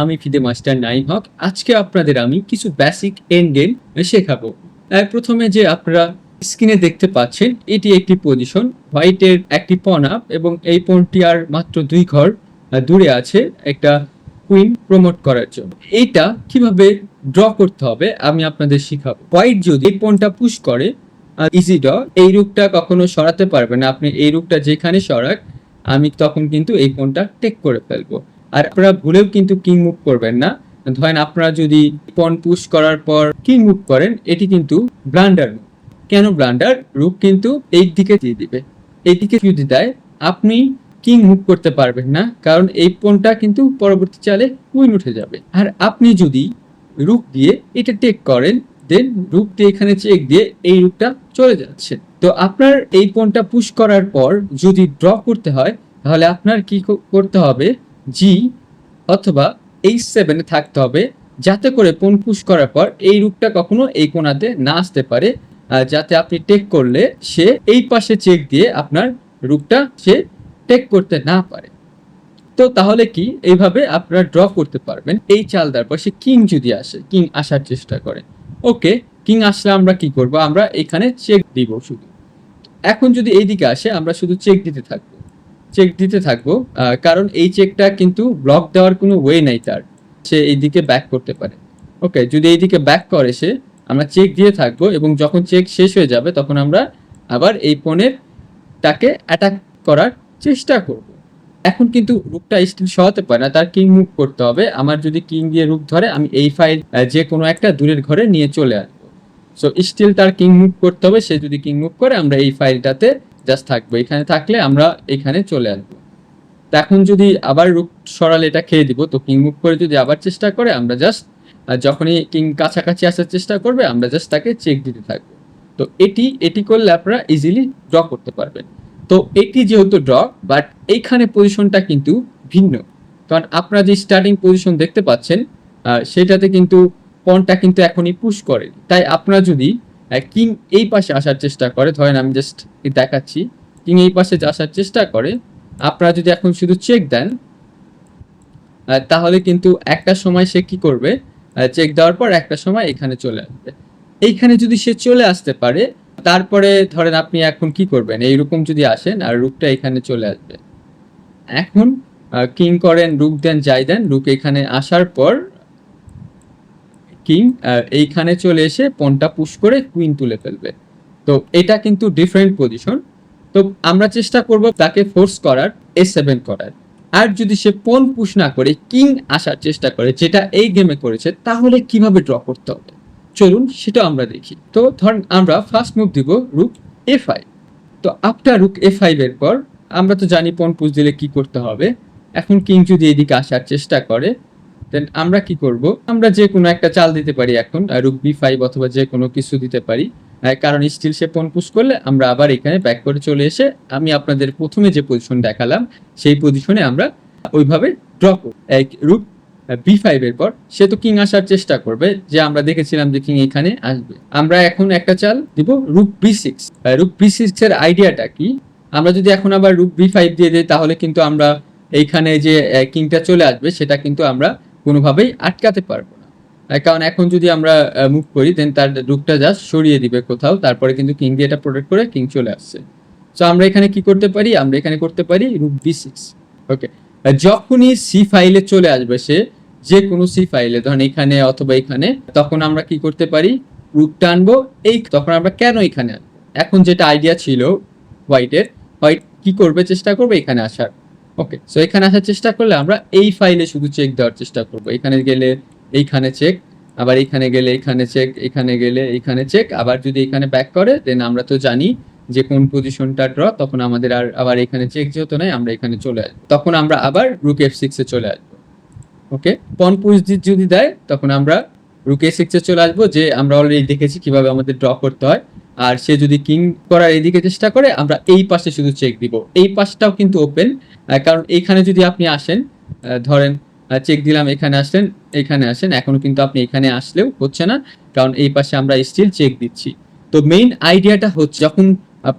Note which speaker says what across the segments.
Speaker 1: আমি FIDE master Naim হক। আজকে আপনাদের আমি কিছু বেসিক এন্ড গেম শেখাবো। প্রথমে যে আপনারা স্ক্রিনে দেখতে পাচ্ছেন, এটি একটি পজিশন হোয়াইটের একটি পন আপ এবং এই পনটি আর মাত্র দুই ঘর দূরে আছে একটা কুইন প্রমোট করার জন্য। এইটা কীভাবে ড্র করতে হবে আমি আপনাদের শিখাবো। হোয়াইট যদি এই পনটা পুশ করে ইজি ড্র এই রুকটা কখনো সরাতে পারবে না। আপনি এই রুকটা যেখানে সরাক, আমি তখন কিন্তু এই ফোনটা টেক করে ফেলব। আর আপনারা ভুলেও কিন্তু কিং মুভ করবেন না। ধরেন আপনারা যদি পন পুশ করার পর কিং মুভ করেন, এটি কিন্তু ব্লান্ডার কেন ব্লান্ডার? রুক কিন্তু এই দিকে দিয়ে দিবে। এই দিকে যদি দেয়, আপনি কিং মুভ করতে পারবেন না, কারণ এই পনটা কিন্তু পরবর্তী চালে উইন উঠে যাবে। আর আপনি যদি রুক দিয়ে এটা টেক করেন দেন রুক দিয়ে এখানে চেক দিয়ে এই রুকটা চলে যাচ্ছে। তো আপনার এই পনটা পুশ করার পর যদি ড্র করতে হয়, তাহলে আপনার কি করতে হবে? জি অথবা এইচ সেভেনে থাকতে হবে, যাতে করে পন পুশ করার পর এই রুকটা কখনো এই কোণাতে না আসতে পারে। যাতে আপনি টেক করলে সে এই পাশে চেক দিয়ে আপনার রুকটা সে টেক করতে না পারে। তো তাহলে কি? এইভাবে আপনারা ড্র করতে পারবেন। এই চাল পর সে কিং যদি আসে কিং আসার চেষ্টা করে। ওকে কিং আসলে আমরা কি করব? আমরা এখানে চেক দিব শুধু। এখন যদি এইদিকে আসে, আমরা শুধু চেক দিতে থাকব। চেক দিতে থাকব। কারণ এই চেকটা কিন্তু ব্লক দেওয়ার কোনো ওয়ে নাই তার। সে এইদিকে ব্যাক করতে পারে। ওকে যদি এইদিকে ব্যাক করে সে, আমরা চেক দিয়ে থাকব এবং যখন চেক শেষ হয়ে যাবে, তখন আমরা আবার এই ফোনের তাকে অ্যাটাক করার চেষ্টা করব। এখন কিন্তু রুকটা স্টিল সহাতে পারে না, তার কিং মুভ করতে হবে। আমার যদি কিং দিয়ে রুক ধরে, আমি এই ফাইল যে কোনো একটা দূরের ঘরে নিয়ে চলে আসব। সো স্টিল তার কিং মুভ করতে হবে। সে যদি কিং মুভ করে, আমরা এই ফাইলটাতে জাস্ট থাকব। এখানে থাকলে আমরা এখানে চলে আসব। এখন যদি আবার রুক সরালে এটা খেয়ে দিব, তো কিং মুভ করে যদি আবার চেষ্টা করে, আমরা জাস্ট যখনই কিং কাছাকাছি আসার চেষ্টা করবে, আমরা জাস্ট তাকে চেক দিতে থাকব। তো এটি এটি করলে আপনারা ইজিলি ড্র করতে পারবেন। তো এটি যেহেতু ড্র বাট এইখানে পজিশনটা কিন্তু ভিন্ন। কারণ আপনারা যে স্টার্টিং পজিশন দেখতে পাচ্ছেন সেটাতে কিন্তু পনটা কিন্তু এখনই পুশ করে তাই আপনারা যদি কিং এই পাশে আসার চেষ্টা করে। ধরেন আমি জাস্ট দেখাচ্ছি। কিং এই পাশে আসার চেষ্টা করে, আপনারা যদি এখন শুধু চেক দেন তাহলে কিন্তু একটা সময় সে কি করবে? চেক দেওয়ার পর একটা সময় এখানে চলে আসবে। এইখানে যদি সে চলে আসতে পারে, তারপরে ধরেন আপনি এখন কি করবেন? এইরকম যদি আসেন, আর রুকটা এখানে চলে আসবে। এখন কিং করেন রুক দেন, যাই দেন রুক এখানে আসার পর কিং এইখানে চলে এসে পনটা পুশ করে কুইন তুলে ফেলবে। তো এটা কিন্তু ডিফারেন্ট পজিশন তো আমরা চেষ্টা করব তাকে ফোর্স করার এ সেভেন করার। আর যদি সে পন পুশ না করে কিং আসার চেষ্টা করে, যেটা এই গেমে করেছে, তাহলে কীভাবে ড্র করতে হবে? চলুন, সেটা আমরা দেখি। তো ধরেন আমরা ফার্স্ট মুভ দিব রুক এ ফাইভ তো আফটার রুক এ ফাইভ এর পর, আমরা তো জানি পন পুশ দিলে কি করতে হবে। এখন কিং যদি এদিকে আসার চেষ্টা করে দেন আমরা কি করব? আমরা যে কোনো একটা চাল দিতে পারি এখন রুক বি ফাইভ অথবা যে কোনো কিছু দিতে পারি। কারণ স্টিল সে পন পুশ করলে আমরা আবার এখানে ব্যাক করে চলে এসে আমি আপনাদের প্রথমে যে পজিশন দেখালাম, সেই পজিশনে আমরা ওইভাবে ড্র করব। রুক বি ফাইভের পর সে তো কিং আসার চেষ্টা করবে, যে আমরা দেখেছিলাম যে কিং এখানে আসবে। আমরা এখন একটা চাল দিব rook B six rook B six এর আইডিয়াটা কি? আমরা যদি এখন আবার রুক বি ফাইভ দিয়ে দিই, তাহলে কিন্তু আমরা এইখানে যে কিংটা চলে আসবে, সেটা কিন্তু আমরা কোনোভাবেই আটকাতে পারব না। কারণ এখন যদি আমরা মুভ করি দেন তার রুকটা জাস্ট সরিয়ে দিবে কোথাও, তারপরে কিন্তু কিং দিয়ে এটা প্রোটেক্ট করে কিং চলে আসছে। তো আমরা এখানে কি করতে পারি? আমরা এখানে করতে পারি রুক বি সিক্স ওকে যখনই সি ফাইলে চলে আসবে সে যে কোনো সি ফাইলে ধরেন এখানে অথবা এখানে, তখন আমরা কি করতে পারি? রুক টানবো এই তখন আমরা কেন এখানে এখন যেটা আইডিয়া ছিল হোয়াইটের হোয়াইট কি করবে? চেষ্টা করবে এখানে আসার। ওকে সো এখানে আসার চেষ্টা করলে আমরা এই ফাইলে শুধু চেক দেওয়ার চেষ্টা করব। এখানে গেলে এইখানে চেক আবার এখানে গেলে এখানে চেক এখানে গেলে এখানে চেক আবার যদি এখানে ব্যাক করে দেন আমরা তো জানি যে কোন পজিশনটা ড্র তখন আমাদের আর, আবার এখানে চেক যেহেতু নাই, আমরা এখানে চলে আসব। তখন আমরা আবার রুক এফ সিক্সে চলে আসব। ওকে পন পুশ যদি দেয়, তখন আমরা রুক এ সিক্সে চলে আসব, যে আমরা অলরেডি দেখেছি কীভাবে আমাদের ড্র করতে হয়। আর সে যদি কিং করার এদিকে চেষ্টা করে, আমরা এই পাশে শুধু চেক দিব। এই পাশটাও কিন্তু ওপেন কারণ এইখানে যদি আপনি আসেন ধরেন চেক দিলাম, এখানে আসলেন, এখানে আসেন, এখনও কিন্তু আপনি এখানে আসলেও হচ্ছে না, কারণ এই পাশে আমরা স্টিল চেক দিচ্ছি। তো মেইন আইডিয়াটা হচ্ছে, যখন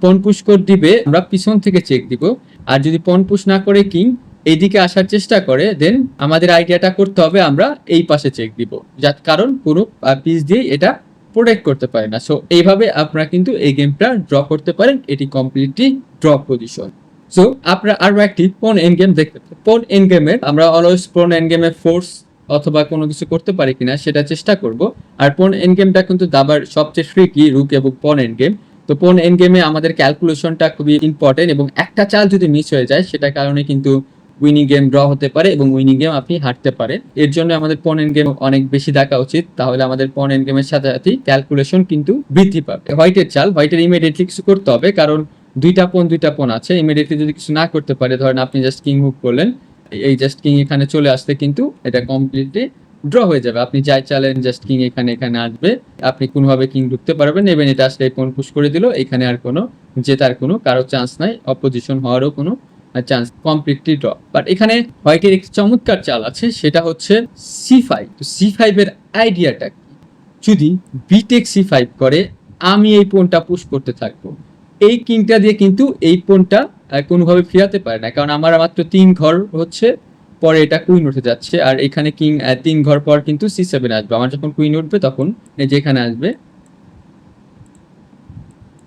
Speaker 1: পন পুশ কোড দিবে, আমরা পিছন থেকে চেক দিব। আর যদি পন পুশ না করে কিং এইদিকে আসার চেষ্টা করে দেন আমাদের আইডিয়াটা করতে হবে, আমরা এই পাশে চেক দিব। যার কারণ কোনো পিস দিয়ে এটা প্রোটেক্ট করতে পারে না। সো এইভাবে আপনারা কিন্তু এই গেমটা ড্র করতে পারেন। এটি কমপ্লিটলি ড্র পজিশন সো আপনারা আরও একটি পোন এন গেম দেখতে পারেন। পোন এন গেমের আমরা অলওয়েজ পোন এন গেমের ফোর্স অথবা কোনো কিছু করতে পারি কিনা সেটা চেষ্টা করব। আর পোন এন গেমটা কিন্তু দাবার সবচেয়ে ফ্রিকি রুক এবং পন এন গেম তো পোন এন গেমে আমাদের ক্যালকুলেশনটা খুবই ইম্পর্টেন্ট এবং একটা চাল যদি মিস হয়ে যায়, সেটার কারণে কিন্তু উইনিং গেম ড্র হতে পারে এবং উইনিং গেম আপনি হারতে পারেন। এর জন্য আমাদের পন এন গেম অনেক বেশি দেখা উচিত। তাহলে আমাদের পন এন গেমের সাথে সাথে ক্যালকুলেশন কিন্তু বৃদ্ধি পাবে। হোয়াইটের চাল হোয়াইটের ইমিডিয়েটলি কিছু করতে হবে কারণ দুইটা পন দুইটা পন আছে। ইমিডিয়েটলি যদি কিছু না করতে পারে, ধরেন আপনি জাস্ট কিং মুভ করলেন, এই জাস্ট কিং এখানে চলে আসতে কিন্তু এটা কমপ্লিটলি ড্র হয়ে যাবে। আপনি যাই চালেন জাস্ট কিং এখানে এখানে আসবে। আপনি কোনোভাবে কিং ঢুকতে পারবেন এবং এটা আসলে পন পুশ করে দিল। এখানে আর কোনো জেতার কোনো, কারও চান্স নাই। অপোজিশন হওয়ারও কোনো চান্স কমপ্লিটলি ড্র বাট এখানে হোয়াইটের একটি চমৎকার চাল আছে, সেটা হচ্ছে সি ফাইভ তো সি ফাইভের আইডিয়াটা কি? যদি বিটেক সি ফাইভ করে, আমি এই পোনটা পুশ করতে থাকব। এই কিংটা দিয়ে কিন্তু এই পোনটা কোনোভাবে ফিরাতে পারে না। কারণ আমার মাত্র তিন ঘর হচ্ছে, পরে এটা কুইন উঠে যাচ্ছে। আর এখানে কিং তিন ঘর পর কিন্তু সি সেভেন আসবে। আমার যখন কুইন উঠবে, তখন এই যে আসবে,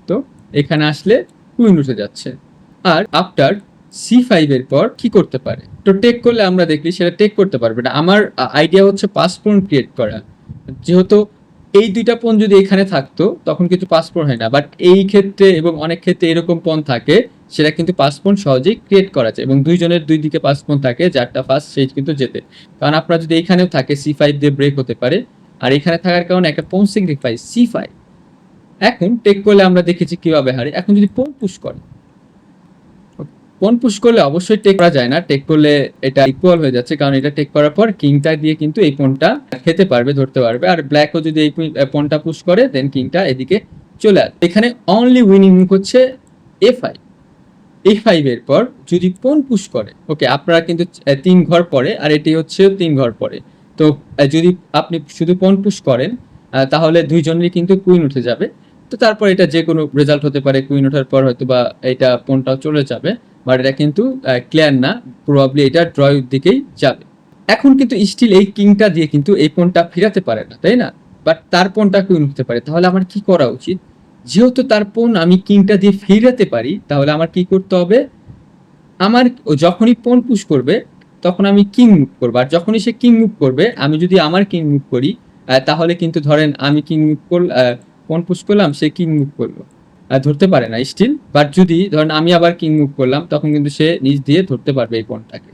Speaker 1: তো এখানে আসলে কুইন উঠে যাচ্ছে। আর আফটার সি ফাইভের পর কি করতে পারে? তো টেক করলে আমরা দেখলি সেটা টেক করতে পারবে না। আমার আইডিয়া হচ্ছে পাসপোর্ট ক্রিয়েট করা। যেহেতু এই দুইটা পণ যদি এখানে থাকতো, তখন কিন্তু পাসপোর্ট হয় না। বাট এই ক্ষেত্রে এবং অনেক ক্ষেত্রে এরকম পণ থাকে, সেটা কিন্তু পাসপোর্ট সহজেই ক্রিয়েট করা যায়। এবং দুইজনের দুই দিকে পাসপোর্ট থাকে, যারটা ফার্স্ট সেই কিন্তু যেতে। কারণ আপনার যদি এখানেও থাকে সি ফাইভ দিয়ে ব্রেক হতে পারে। আর এখানে থাকার কারণে একটা পণ সিগনিফাই সি ফাইভ এখন টেক করলে আমরা দেখেছি কীভাবে হারে। এখন যদি পণ পুশ করে পন পুশ করলে অবশ্যই টেক করা যায় না। টেক করলে এটা ইকুয়াল হয়ে যাচ্ছে, কারণ এটা টেক করার পর কিংটা দিয়ে কিন্তু এই পনটা খেতে পারবে, ধরতে পারবে। আর ব্ল্যাকও যদি এই পনটা পুশ করে দেন কিংটা এদিকে চলে আসবে এখানে অনলি উইনিং হচ্ছে এ ফাইভ এ ফাইভের পর যদি পন পুশ করে ওকে আপনারা কিন্তু তিন ঘর পরে, আর এটি হচ্ছে তিন ঘর পরে। তো যদি আপনি শুধু পন পুশ করেন তাহলে দুইজনেরই কিন্তু কুইন উঠে যাবে। তো তারপর এটা যে কোনো রেজাল্ট হতে পারে কুইন ওঠার পর হয়তো বা এটা পনটাও চলে যাবে। বাট এটা কিন্তু ক্লিয়ার না। প্রবাবলি এটা ড্রয়ের দিকেই যাবে। এখন কিন্তু স্টিল এই কিংটা দিয়ে কিন্তু এই পনটা ফিরাতে পারে না, তাই না? বাট তার পনটা কুইন উঠতে পারে। তাহলে আমার কি করা উচিত? যেহেতু তার পন আমি কিংটা দিয়ে ফিরাতে পারি, তাহলে আমার কি করতে হবে? আমার যখনই পন পুশ করবে, তখন আমি কিং মুভ করব। আর যখনই সে কিং মুভ করবে, আমি যদি আমার কিং মুভ করি তাহলে কিন্তু ধরেন আমি কিং মুভ করল পন পুশ করলাম, সে কিং মুভ করল। ধরতে পারে না স্টিল বাট যদি ধরেন আমি আবার কিং মুভ করলাম, তখন কিন্তু সে নিজ দিয়ে ধরতে পারবে এই পনটাকে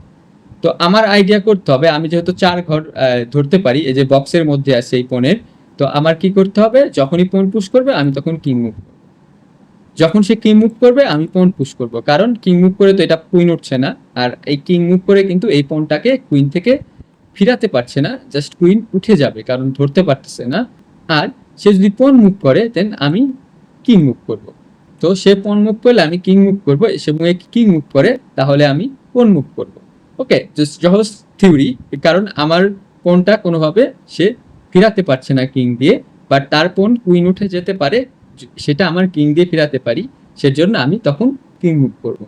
Speaker 1: তো আমার আইডিয়া করতে হবে, আমি যেহেতু চার ঘর ধরতে পারি, এই যে বক্সের মধ্যে আছে এই পনেরো তো আমার কি করতে হবে? যখনই পন পুশ করবে, আমি তখন কিং মুভ যখন সে কিং মুভ করবে, আমি পন পুশ করব। কারণ কিং মুভ করে তো এটা কুইন উঠছে না, আর এই কিং মুভ করে কিন্তু এই পনটাকে কুইন থেকে ফিরাতে পারছে না জাস্ট কুইন উঠে যাবে, কারণ ধরতে পারতেছে না। আর সে যদি পন মুভ করে দেন আমি কিং মুভ করব। তো সে পন মুভ করলে আমি কিং মুভ করব, সে কিং মুভ করে, তাহলে আমি পন মুভ করব। ওকে সহজ থিওরি কারণ আমার পনটা কোনোভাবে সে ফিরাতে পারছে না কিং দিয়ে বা তার পন কুইন উঠে যেতে পারে, সেটা আমার কিং দিয়ে ফিরাতে পারি, সেজন্য আমি তখন কিং মুভ করব।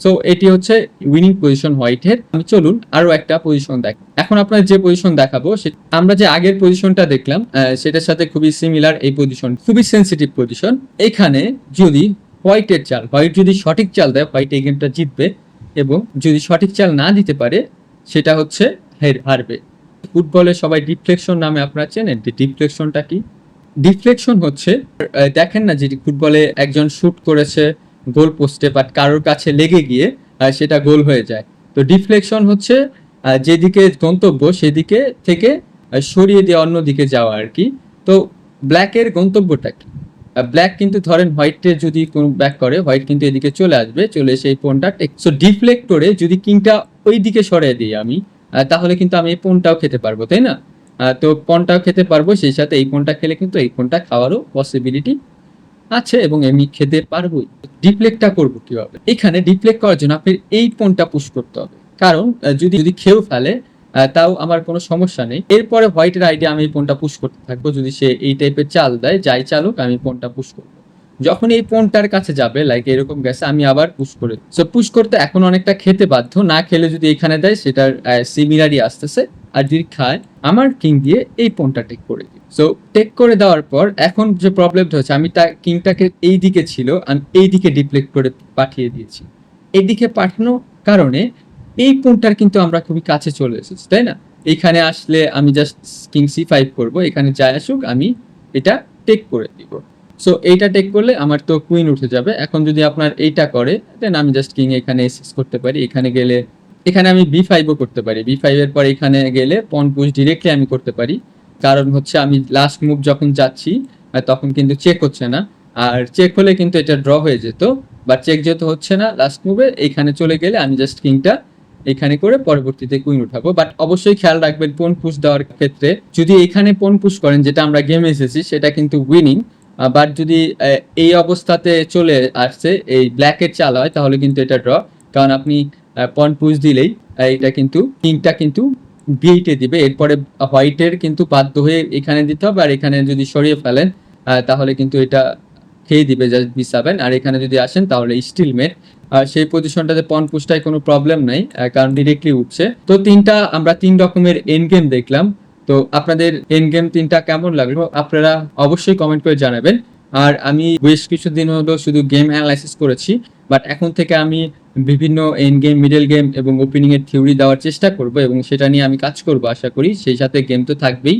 Speaker 1: সো এটি হচ্ছে উইনিং পজিশন হোয়াইটের আমি চলুন আরও একটা পজিশন দেখ এখন আপনার যে পজিশন দেখাবো আমরা যে আগের পজিশনটা দেখলাম সেটার সাথে খুবই সিমিলার এই পজিশন খুবই সেন্সিটিভ পজিশন এখানে যদি হোয়াইটের চাল হোয়াইট যদি সঠিক চাল দেয় হোয়াইট এই গেমটা জিতবে এবং যদি সঠিক চাল না দিতে পারে, সেটা হচ্ছে হের- হারবে। ফুটবলে সবাই ডিফ্লেকশন নামে আপনারা চেনেন? ডিফ্লেকশনটা কি? ডিফ্লেকশন হচ্ছে দেখেন না যে ফুটবলে একজন শুট করেছে গোল পোস্টে বাট কারোর কাছে লেগে গিয়ে সেটা গোল হয়ে যায়। তো ডিফ্লেকশন হচ্ছে যেদিকে গন্তব্য সেদিকে থেকে সরিয়ে দিয়ে অন্য দিকে যাওয়া আর কি। তো ব্ল্যাকের গন্তব্যটা কি? ব্ল্যাক কিন্তু ধরেন হোয়াইটে যদি কোনো ব্যাক করে, হোয়াইট কিন্তু এদিকে চলে আসবে, চলে এসে এই পোনটা সো ডিফ্লেক্ট করে যদি কিংটা ওই দিকে সরিয়ে দিই আমি তাহলে কিন্তু আমি এই পোনটাও খেতে পারব, তাই না? তো পনটাও খেতে পারব, সেই সাথে এই পনটা খেলে কিন্তু এই পনটা খাওয়ারও পসিবিলিটি আছে এবং আমি খেতে পারবোই। ডিপ্লেকটা করব কীভাবে? এখানে ডিপ্লেক করার জন্য আপনি এই পনটা পুশ করতে হবে। কারণ যদি যদি খেয়েও ফেলে তাও আমার কোনো সমস্যা নেই। এরপরে হোয়াইটের আইডিয়া আমি পনটা পুশ করতে থাকব। যদি সে এই টাইপের চাল দেয়, যাই চালুক, আমি পনটা পুশ করব। যখন এই পনটার কাছে যাবে লাইক এরকম গেছে, আমি আবার পুশ করে সো পুশ করতে এখন অনেকটা খেতে বাধ্য, না খেলে যদি এখানে দেয়, সেটার সিমিলারই আসতেছে, আর যদি খায়, আমার কিং দিয়ে এই পনটা টেক করে দিই সো টেক করে দেওয়ার পর, এখন যে প্রবলেমটা হচ্ছে, আমি তা কিংটাকে এই দিকে ছিল আমি এই দিকে ডিপ্লেক্ট করে পাঠিয়ে দিয়েছি। এইদিকে পাঠানোর কারণে, এই পনটার কিন্তু আমরা খুবই কাছে চলে এসেছি, তাই না? এখানে আসলে আমি জাস্ট কিং সি ফাইভ করব, এখানে যাই আসুক, আমি এটা টেক করে দিব। সো এইটা টেক করলে আমার তো কুইন উঠে যাবে। এখন যদি আপনার এইটা করে দেন আমি জাস্ট কিং এখানে এসেস করতে পারি। এখানে গেলে, এখানে আমি বি ফাইভও করতে পারি। বি ফাইভের পর এখানে গেলে পন পুশ ডিরেক্টলি আমি করতে পারি। কারণ হচ্ছে আমি লাস্ট মুভ যখন যাচ্ছি তখন কিন্তু চেক হচ্ছে না। আর চেক হলে কিন্তু এটা ড্র হয়ে যেত বা চেক যেহেতু হচ্ছে না লাস্ট মুভে এখানে চলে গেলে আমি জাস্ট কিংটা এখানে করে পরবর্তীতে কুইন উঠাবো। বাট অবশ্যই খেয়াল রাখবেন পোন পুশ দেওয়ার ক্ষেত্রে যদি এখানে পোন পুশ করেন, যেটা আমরা গেমে এসেছি, সেটা কিন্তু উইনিং বাট যদি এই অবস্থাতে চলে আসছে এই ব্ল্যাকের চাল হয়, তাহলে কিন্তু এটা ড্র কারণ আপনি পন পুশ দিলেই এটা কিন্তু কিংটা কিন্তু বিটে দিবে। এরপরে হোয়াইটের কিন্তু বাধ্য হয়ে এখানে দিতে হবে, আর এখানে যদি সরিয়ে ফেলেন তাহলে কিন্তু এটা খেয়ে দিবে জাস্ট বি সেভেন আর এখানে যদি আসেন, তাহলে স্টিল মেট আর সেই পজিশনটাতে পন পুশটায় কোনো প্রবলেম নাই কারণ ডিরেক্টলি উঠছে। তো তিনটা, আমরা তিন রকমের এন গেম দেখলাম। তো আপনাদের এন গেম তিনটা কেমন লাগল আপনারা অবশ্যই কমেন্ট করে জানাবেন। আর আমি বেশ কিছুদিন হলো শুধু গেম অ্যানালাইসিস করেছি বাট এখন থেকে আমি বিভিন্ন এন গেম মিডল গেম এবং ওপেনিংয়ের থিওরি দেওয়ার চেষ্টা করব এবং সেটা নিয়ে আমি কাজ করব আশা করি। সেই সাথে গেম তো থাকবেই।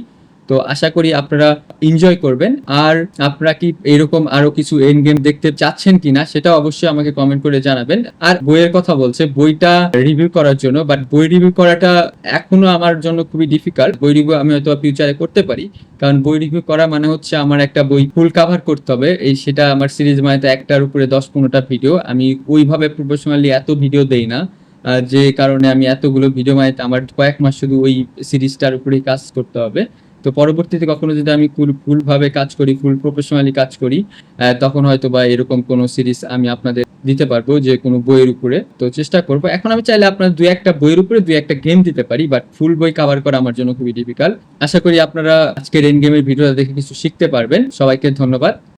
Speaker 1: তো আশা করি আপনারা এনজয় করবেন। আর আপনারা কি এরকম আরও কিছু এন্ড গেম দেখতে চাচ্ছেন কিনা সেটা অবশ্যই আমাকে কমেন্ট করে জানাবেন। আর বইয়ের কথা বলছে, বইটা রিভিউ করার জন্য বাট বই রিভিউ করাটা এখনও আমার জন্য খুবই ডিফিকাল্ট বই রিভিউ আমি হয়তো ফিউচারে করতে পারি, কারণ বই রিভিউ করা মানে হচ্ছে আমার একটা বই ফুল কাভার করতে হবে। এই সেটা আমার সিরিজ মানে একটার উপরে দশ পনেরোটা ভিডিও আমি ওইভাবে প্রফেশনালি এত ভিডিও দেই না যে কারণে আমি এতগুলো ভিডিও মানে আমার কয়েক মাস শুধু ওই সিরিজটার উপরেই কাজ করতে হবে। তো পরবর্তীতে কখনো যদি আমি ফুল ফুলভাবে কাজ করি ফুল প্রফেশনালি কাজ করি তখন হয়তো বা এরকম কোনো সিরিজ আমি আপনাদের দিতে পারব যে কোনো বইয়ের উপরে। তো চেষ্টা করব। এখন আমি চাইলে আপনার দুই একটা বইয়ের উপরে দুই একটা গেম দিতে পারি বাট ফুল বই কভার করা আমার জন্য খুবই ডিফিকাল্ট আশা করি আপনারা আজকের এন গেমের ভিডিওটা দেখে কিছু শিখতে পারবেন। সবাইকে ধন্যবাদ।